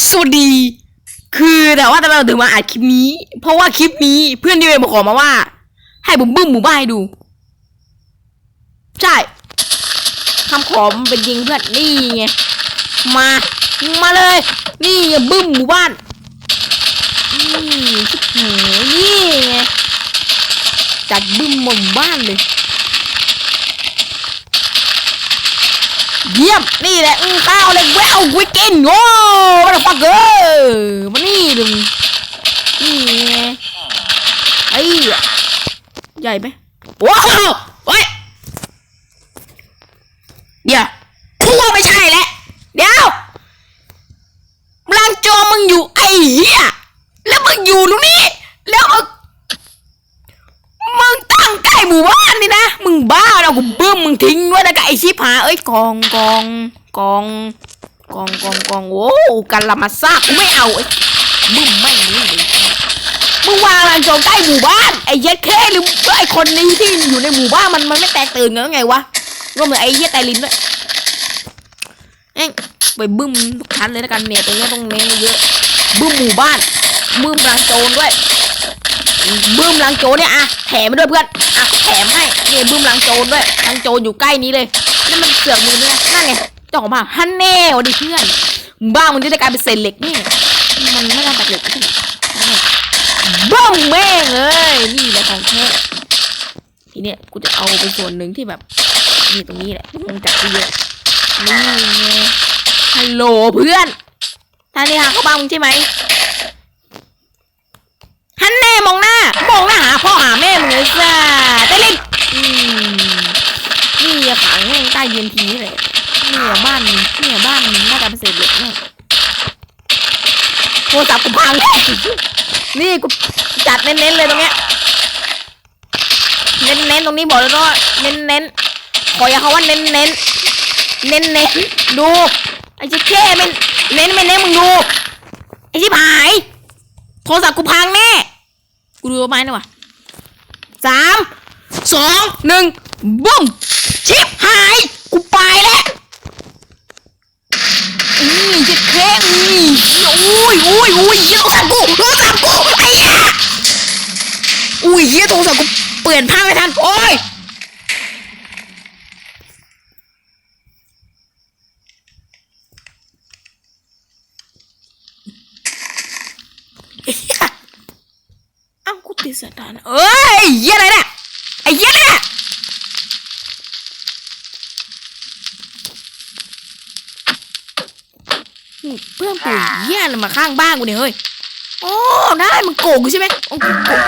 สวัสดี คือแต่ว่าทำไมเราถึงมาอัดคลิปนี้ เพราะว่าคลิปนี้เพื่อนที่เวมาขอมาว่า ให้บุ้มบึ้มหมู่บ้านให้ดู ใช่คำขอมเป็นจริงเพื่อนนี่ไงมา มาเลย นี่ไงบึ้มหมู่บ้านนี่ชิบหายนี่ไงจัดบึ้มหมู่บ้านเลย เยี่ยม นี่แหละอืมข้าวเลยแวววิกกินโอ้มาฟักเกอร์มานี่ดึงนี่ไงไอ้ใหญ่ไหมว้าวเฮ้ยเดี๋ยวกูว่าไม่ใช่แหละเดี๋ยวลังโจรมึงอยู่ไอ้เหี้ยแล้วมึงอยู่ตรงนี้ แล้วมึงมึงตั้งใกล้หมู่บ้า นะมึงบ้าแล้วกูบึ้มมึงทิ้งไว้แล้วกับไอชิบหาเอ้ยกองกองกองกองกองกองโอ้กันละมาซากกูไม่เอาไอ้บึ้มไม่งนี่เลยมึงวางลังโจรใกล้หมู่บ้านไอ้เย็ดแค่หรือไอ้คนนี้ที่อยู่ในหมู่บ้านมันมันไม่แตกตื่นกันไงวะก็เหมือนไอ้เหี้ยไตลินด้วยเอ้ยไปบึ้มทุกชั้นเลยแล้วกันเนี่ยตรงเนี้ยต้องเน้นเยอะบึ้มหมู่บ้านบึ้มลังโจรด้วย บึ้มลังโจเนี่ยอะแถมไปด้วยเพื่อนอะแถมให้นี่บึ้มลังโจด้วยลังโจอยู่ใกล้นี้เลยนี่นมันเสือกมือเนี่ยนั่นไงเจ้าของบ้านฮันแน่วดิเพื่อนบ้านมันจะได้กลายเป็นเศษเหล็กนี่มันไม่ได้ตัดเหล็กใช่ไหมบ้มแม่งเลยนี่แหละของแท้ทีเนี้ยกูจะเอาไปส่วนหนึ่งที่แบบนี่ตรงนี้แหละคงจัดไปเยอะนี่ไงฮัลโหลเพื่อนท่านนี่หาเข้าบ้านมึงใช่ไหม ฮันแน่มองหน้า มองหน้าหา พ่อหาแม่มึงเลยจ้าได้เล่นอืมนี่อย่าขังแม่งใต้เย็นทีเลยเนี่ยบ้านมึงเนี่ยบ้านมึงน่าจะเป็นเศษเหล็กแน่ยโทรศัพท์กูพังแน่นี่กูจัดเน้นๆเลยตรงเนี้ยเน้นๆตรงนี้บอกเลยว่าเน้นๆขออย่าเขาว่าเน้นๆเน้นๆดูไอ้เจ๊แค่ไม่เน้นไม่เน้นมึงดูไอ้ชิบหาย โทรศัพท์กูพังแน่กูดูไม้หน่อยวะ สามสองหนึ่งบุ้มชิปหายกูไปแล้วอืมจะแค่อืมอุ้ยอุ้ยอุ้ยเหี้ยโทรศัพท์กูโทรศัพท์กูไอ้เหี้ยอุ้ยเหี้ยโทรศัพท์กูเปลี่ยนภาพไม่ทันโอ้ย เอ้ากู ติดสถานเอ้ยเหี้ยอะไรเนี่ยไอ้เหี้ยเนี่ยเพื่อนปู่เยี่ยอะไรมาข้างบ้านกูเนี่ยเฮ้ยโอ้ได้มันโกงกูใช่ไหมโอ้โหโกง